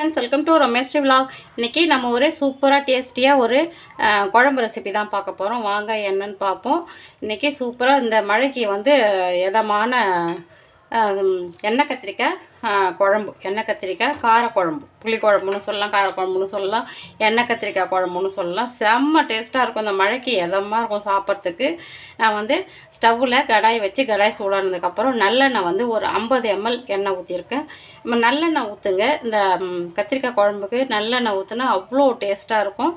Friends welcome to Ramesh vlog இன்றைக்கி நம்ம ஒரு சூப்பராக டேஸ்டியாக ஒரு குழம்பு ரெசிபி தான் பார்க்க போகிறோம் வாங்க என்னன்னு பார்ப்போம். இன்றைக்கி சூப்பராக இந்த மழைக்கு வந்து எதமான எண்ணெய் கத்திரிக்காய் குழம்பு. எண்ணெய் கத்திரிக்காய் காரக்குழம்பு. புளி குழம்புன்னு சொல்லலாம் காரக்குழம்புன்னு சொல்லலாம் எண்ணெய் கத்திரிக்காய் குழம்புன்னு சொல்லலாம். செம்ம டேஸ்ட்டாக இருக்கும் இந்த மழைக்கு. எதமாக இருக்கும் சாப்பிட்றதுக்கு. நான் வந்து ஸ்டவ்வில் கடாய் வச்சு கடாய் சூடானதுக்கப்புறம் நல்லெண்ணெய் வந்து ஒரு ஐம்பது எம்எல் எண்ணெய் ஊற்றிருக்கேன் நம்ம நல்லெண்ணெய் ஊற்றுங்க இந்த கத்திரிக்காய் குழம்புக்கு நல்லெண்ணெய் ஊற்றுனா அவ்வளோ டேஸ்ட்டாக இருக்கும்.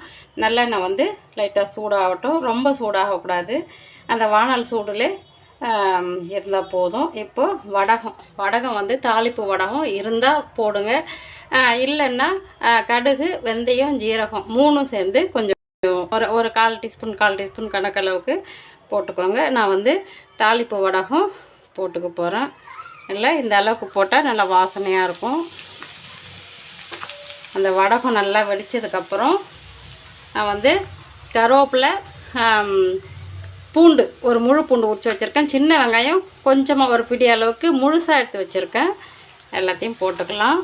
நல்லெண்ணெய் வந்து லைட்டாக சூடாகட்டும். ரொம்ப சூடாகக்கூடாது. அந்த வானல் சூடில் இருந்தால் போதும். இப்போ வடகம். வடகம் வந்து தாளிப்பு வடகம் இருந்தால் போடுங்க. இல்லைன்னா கடுகு வெந்தயம் ஜீரகம் மூணும் சேர்ந்து கொஞ்சம் ஒரு ஒரு கால் டீஸ்பூன் கால் டீஸ்பூன் கணக்களவுக்கு போட்டுக்கோங்க. நான் வந்து தாளிப்பு வடகம் போட்டுக்க போகிறேன் இல்லை இந்த அளவுக்கு போட்டால் நல்லா வாசனையாக இருக்கும். அந்த வடகம் நல்லா வெடிச்சதுக்கப்புறம் நான் வந்து கருவேப்பிலை பூண்டு ஒரு முழு பூண்டு உரிச்சு வச்சுருக்கேன். சின்ன வெங்காயம் கொஞ்சமாக ஒரு பிடி அளவுக்கு முழுசாக எடுத்து வச்சுருக்கேன். எல்லாத்தையும் போட்டுக்கலாம்.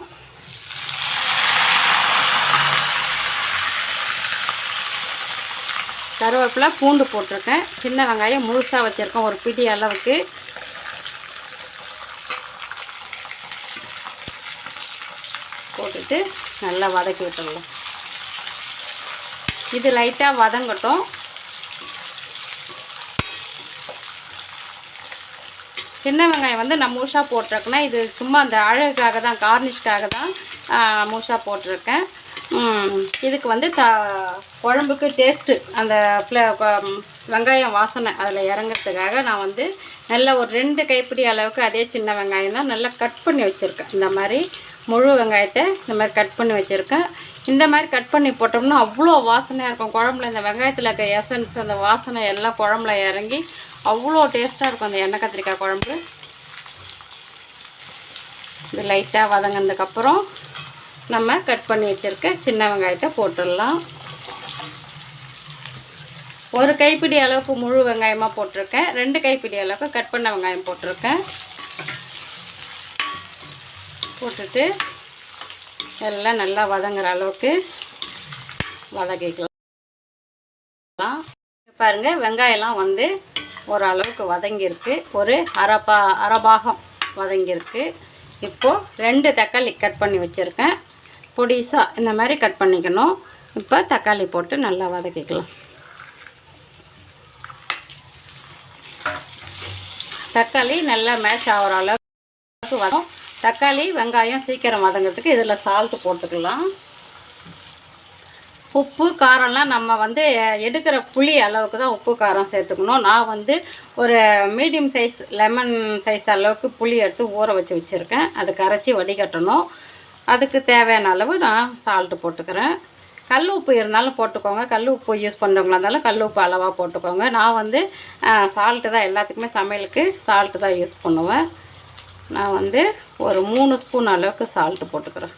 கருவேப்பிலை பூண்டு போட்டிருக்கேன். சின்ன வெங்காயம் முழுசாக வச்சுருக்கேன் ஒரு பிடி அளவுக்கு. போட்டுட்டு நல்லா வதக்கி விட்டுடலாம். இது லைட்டாக வதங்கட்டும். சின்ன வெங்காயம் வந்து நான் மூஷாக போட்டிருக்கேன்னா இது சும்மா அந்த அழகுக்காக தான் கார்னிஷ்காக தான் மூஷாக போட்டிருக்கேன் இதுக்கு வந்து த குழம்புக்கு டேஸ்ட்டு அந்த ஃப்ளே வெங்காயம் வாசனை அதில் இறங்கிறதுக்காக நான் வந்து நல்ல ஒரு ரெண்டு கைப்பிடி அளவுக்கு அதே சின்ன வெங்காயம் தான் நல்லா கட் பண்ணி வச்சுருக்கேன். இந்த மாதிரி முழு வெங்காயத்தை இந்த மாதிரி கட் பண்ணி வச்சுருக்கேன். இந்த மாதிரி கட் பண்ணி போட்டோம்னா அவ்வளோ வாசனையாக இருக்கும். குழம்புல இந்த வெங்காயத்தில் இருக்க எசன்ஸ் அந்த வாசனை எல்லாம் குழம்புல இறங்கி அவ்வளோ டேஸ்ட்டாக இருக்கும் அந்த எண்ணெய் கத்திரிக்காய் குழம்பு. இது லைட்டாக வதங்கினதுக்கப்புறம் நம்ம கட் பண்ணி வச்சுருக்க சின்ன வெங்காயத்தை போட்டுடலாம். ஒரு கைப்பிடி அளவுக்கு முழு வெங்காயமாக போட்டிருக்கேன். ரெண்டு கைப்பிடி அளவுக்கு கட் பண்ண வெங்காயம் போட்டிருக்கேன். போட்டுட்டு எல்லாம் நல்லா வதங்குற அளவுக்கு வதக்கிக்கலாம். பாருங்க வெங்காயம்லாம் வந்து ஓரளவுக்கு வதங்கியிருக்கு. ஒரு அரைப்பா அரைபாகம் வதங்கியிருக்கு. இப்போது ரெண்டு தக்காளி கட் பண்ணி வச்சுருக்கேன். பொடிசாக இந்த மாதிரி கட் பண்ணிக்கணும். இப்போ தக்காளி போட்டு நல்லா வதக்கிக்கலாம். தக்காளி நல்லா மேஷ் ஆகிற அளவுக்கு வரும் தக்காளி வெங்காயம் சீக்கிரம் வதங்கிறதுக்கு இதில் சால்ட்டு போட்டுக்கலாம். உப்பு காரம்லாம் நம்ம வந்து எடுக்கிற புளி அளவுக்கு தான் உப்பு காரம் சேர்த்துக்கணும். நான் வந்து ஒரு மீடியம் சைஸ் லெமன் சைஸ் அளவுக்கு புளி எடுத்து ஊற வச்சு வச்சுருக்கேன். அது கரைச்சி வடிகட்டணும். அதுக்கு தேவையான அளவு நான் சால்ட்டு போட்டுக்கிறேன். கல் உப்பு இருந்தாலும் போட்டுக்கோங்க. கல் உப்பு யூஸ் பண்ணுறவங்களா இருந்தாலும் கல் உப்பு அளவாக போட்டுக்கோங்க. நான் வந்து சால்ட்டு தான் எல்லாத்துக்குமே சமையலுக்கு சால்ட்டு தான் யூஸ் பண்ணுவேன். நான் வந்து ஒரு மூணு ஸ்பூன் அளவுக்கு சால்ட்டு போட்டுக்கிறேன்.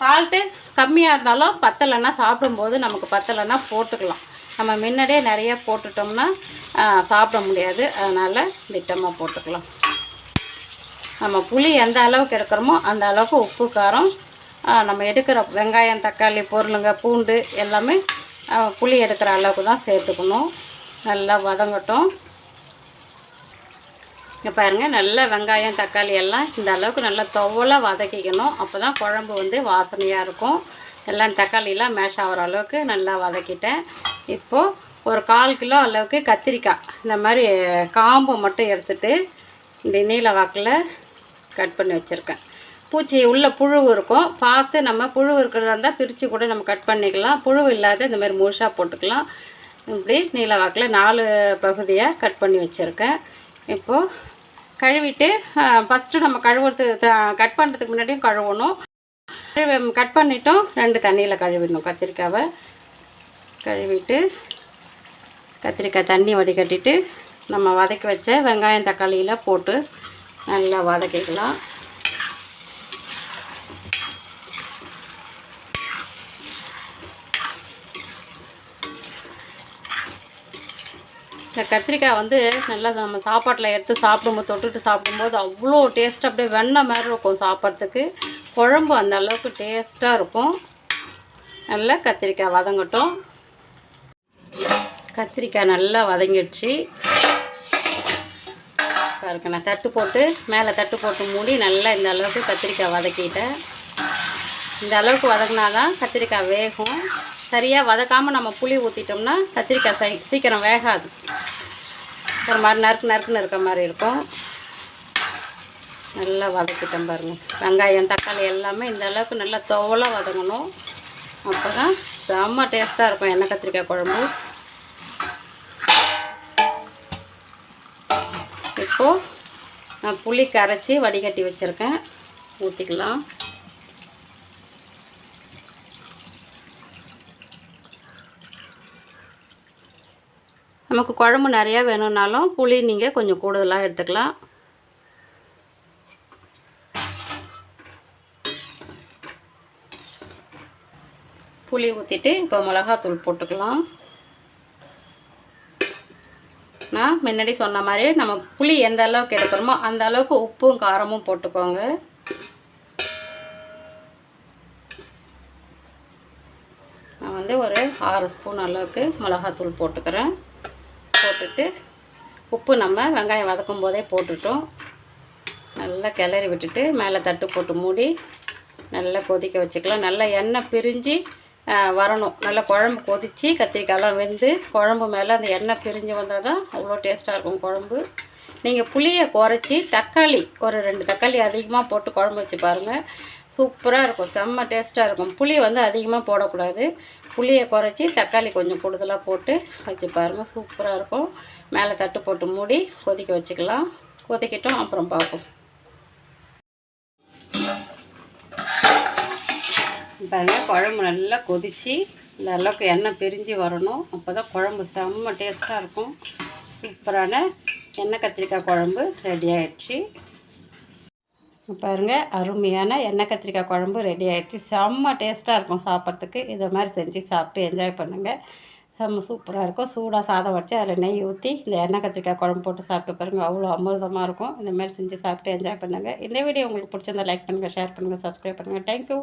சால்ட்டு கம்மியாக இருந்தாலும் பத்தலைன்னா சாப்பிடும்போது நமக்கு பத்தலைன்னா போட்டுக்கலாம். நம்ம முன்னாடியே நிறைய போட்டுட்டோம்னா சாப்பிட முடியாது. அதனால் திட்டமாக போட்டுக்கலாம். நம்ம புளி எந்த அளவுக்கு எடுக்கிறோமோ அந்த அளவுக்கு உப்பு காரம் நம்ம எடுக்கிற வெங்காயம் தக்காளி பொருளுங்க பூண்டு எல்லாமே புளி எடுக்கிற அளவுக்கு தான் சேர்த்துக்கணும். நல்லா வதங்கட்டும். இங்கே பாருங்கள் நல்ல வெங்காயம் தக்காளி எல்லாம் இந்த அளவுக்கு நல்லா துவலாக வதக்கிக்கணும். அப்போ தான் குழம்பு வந்து வாசனையாக இருக்கும். எல்லாம் தக்காளியெலாம் மேஷ் ஆகிற அளவுக்கு நல்லா வதக்கிட்டேன். இப்போது ஒரு கால் கிலோ அளவுக்கு கத்திரிக்காய். இந்த மாதிரி காம்பு மட்டும் எடுத்துகிட்டு இந்த நீல வாக்கில் கட் பண்ணி வச்சுருக்கேன். பூச்சி உள்ள புழு இருக்கும். பார்த்து நம்ம புழு இருக்கிறதா இருந்தால் பிரித்து கூட நம்ம கட் பண்ணிக்கலாம். புழு இல்லாத இந்த மாதிரி முழுசாக போட்டுக்கலாம். இப்படி நீல வாக்கில் நாலு பகுதியாக கட் பண்ணி வச்சுருக்கேன். இப்போது கழுவிட்டு ஃபஸ்ட்டு நம்ம கழுவுறது கட் பண்ணுறதுக்கு முன்னாடியும் கழுவணும். கழுவி கட் பண்ணிட்டோம். ரெண்டு தண்ணியில் கழுவிடணும். கத்திரிக்காவை கழுவிட்டு கத்திரிக்காய் தண்ணி வடிகட்டிட்டு நம்ம வதக்கி வச்ச வெங்காயம் தக்காளியில் போட்டு நல்லா வதக்கிக்கலாம். இந்த கத்திரிக்காய் வந்து நல்லா நம்ம சாப்பாட்டில் எடுத்து சாப்பிடும்போது தொட்டுட்டு சாப்பிடும்போது அவ்வளோ டேஸ்ட்டாக அப்படியே வெண்ணெய் மாதிரி இருக்கும் சாப்பிட்றதுக்கு. குழம்பு அந்த அளவுக்கு டேஸ்ட்டாக இருக்கும். நல்லா கத்திரிக்காய் வதங்கட்டும். கத்திரிக்காய் நல்லா வதங்கிடுச்சு. பாருங்க நான் தட்டு போட்டு மேலே தட்டு போட்டு மூடி நல்லா இந்த அளவுக்கு கத்திரிக்காய் வதக்கிட்டேன். இந்த அளவுக்கு வதங்கினா தான் கத்திரிக்காய் வேகும். சரியாக வதக்காமல் நம்ம புளி ஊற்றிட்டோம்னா கத்திரிக்காய் சை சீக்கிரம் வேகாது. ஒரு மாதிரி நறுக்கு நறுக்குன்னு இருக்க மாதிரி இருக்கும். நல்லா வதக்கிட்டோம் பாருங்கள் வெங்காயம் தக்காளி எல்லாமே இந்த அளவுக்கு நல்லா தோலாக வதங்கணும். அப்போ தான் செம்ம டேஸ்ட்டாக இருக்கும் எண்ணெய் கத்திரிக்காய் குழம்பு. இப்போது நான் புளி கரைச்சி வடிகட்டி வச்சுருக்கேன். ஊற்றிக்கலாம் நமக்கு குழம்பு நிறையா வேணும்னாலும் புளி நீங்கள் கொஞ்சம் கூடுதலாக எடுத்துக்கலாம். புளி ஊற்றிட்டு இப்போ மிளகாத்தூள் போட்டுக்கலாம். நான் முன்னாடி சொன்ன மாதிரி நம்ம புளி எந்த அளவுக்கு எடுக்கிறோமோ அந்த அளவுக்கு உப்பும் காரமும் போட்டுக்கோங்க. நான் வந்து ஒரு ஆறு ஸ்பூன் அளவுக்கு மிளகாத்தூள் போட்டுக்கிறேன். போட்டுட்டு உப்பு நம்ம வெங்காயம் வதக்கும் போதே போட்டுட்டோம். நல்லா கிளறி விட்டுட்டு மேலே தட்டு போட்டு மூடி நல்லா கொதிக்க வச்சுக்கலாம். நல்லா எண்ணெய் பிரிஞ்சு வரணும். நல்லா குழம்பு கொதித்து கத்திரிக்காயெல்லாம் வெந்து குழம்பு மேலே அந்த எண்ணெய் பிரிஞ்சு வந்தால் தான் அவ்வளோ டேஸ்ட்டாக இருக்கும் குழம்பு. நீங்கள் புளியை குறைச்சி தக்காளி ஒரு ரெண்டு தக்காளி அதிகமாக போட்டு குழம்பு வச்சு பாருங்கள் சூப்பராக இருக்கும். செம்ம டேஸ்ட்டாக இருக்கும். புளி வந்து அதிகமாக போடக்கூடாது. புளியை குறைச்சி தக்காளி கொஞ்சம் கூடுதலாக போட்டு வச்சு பாருங்கள் சூப்பராக இருக்கும். மேலே தட்டு போட்டு மூடி கொதிக்க வச்சுக்கலாம். கொதிக்கட்டும் அப்புறம் பார்ப்போம். பாருங்கள் குழம்பு நல்லா கொதித்து இந்த அளவுக்கு எண்ணெய் பிரிஞ்சு வரணும். அப்போ தான் குழம்பு செம்ம டேஸ்ட்டாக இருக்கும். சூப்பரான எண்ணெய் கத்திரிக்காய் குழம்பு ரெடி ஆகிடுச்சு பாருங்கள் அருமையான எண்ணெய் கத்திரிக்காய் குழம்பு ரெடி ஆகிடுச்சு செம்ம டேஸ்ட்டாக இருக்கும் சாப்பிட்றதுக்கு. இதை மாதிரி செஞ்சு சாப்பிட்டு என்ஜாய் பண்ணுங்கள் செம்ம சூப்பராக இருக்கும். சூடாக சாதம் வச்சு அதில் நெய் ஊற்றி இந்த எண்ணெய் கத்திரிக்காய் குழம்பு போட்டு சாப்பிட்டு பாருங்கள் அவ்வளோ அமிர்தமாக இருக்கும். இந்த மாதிரி செஞ்சு சாப்பிட்டு என்ஜாய் பண்ணுங்கள் இந்த வீடியோ உங்களுக்கு பிடிச்சிருந்தா லைக் பண்ணுங்கள் ஷேர் பண்ணுங்கள் சப்ஸ்கிரைப் பண்ணுங்கள் தேங்க்யூ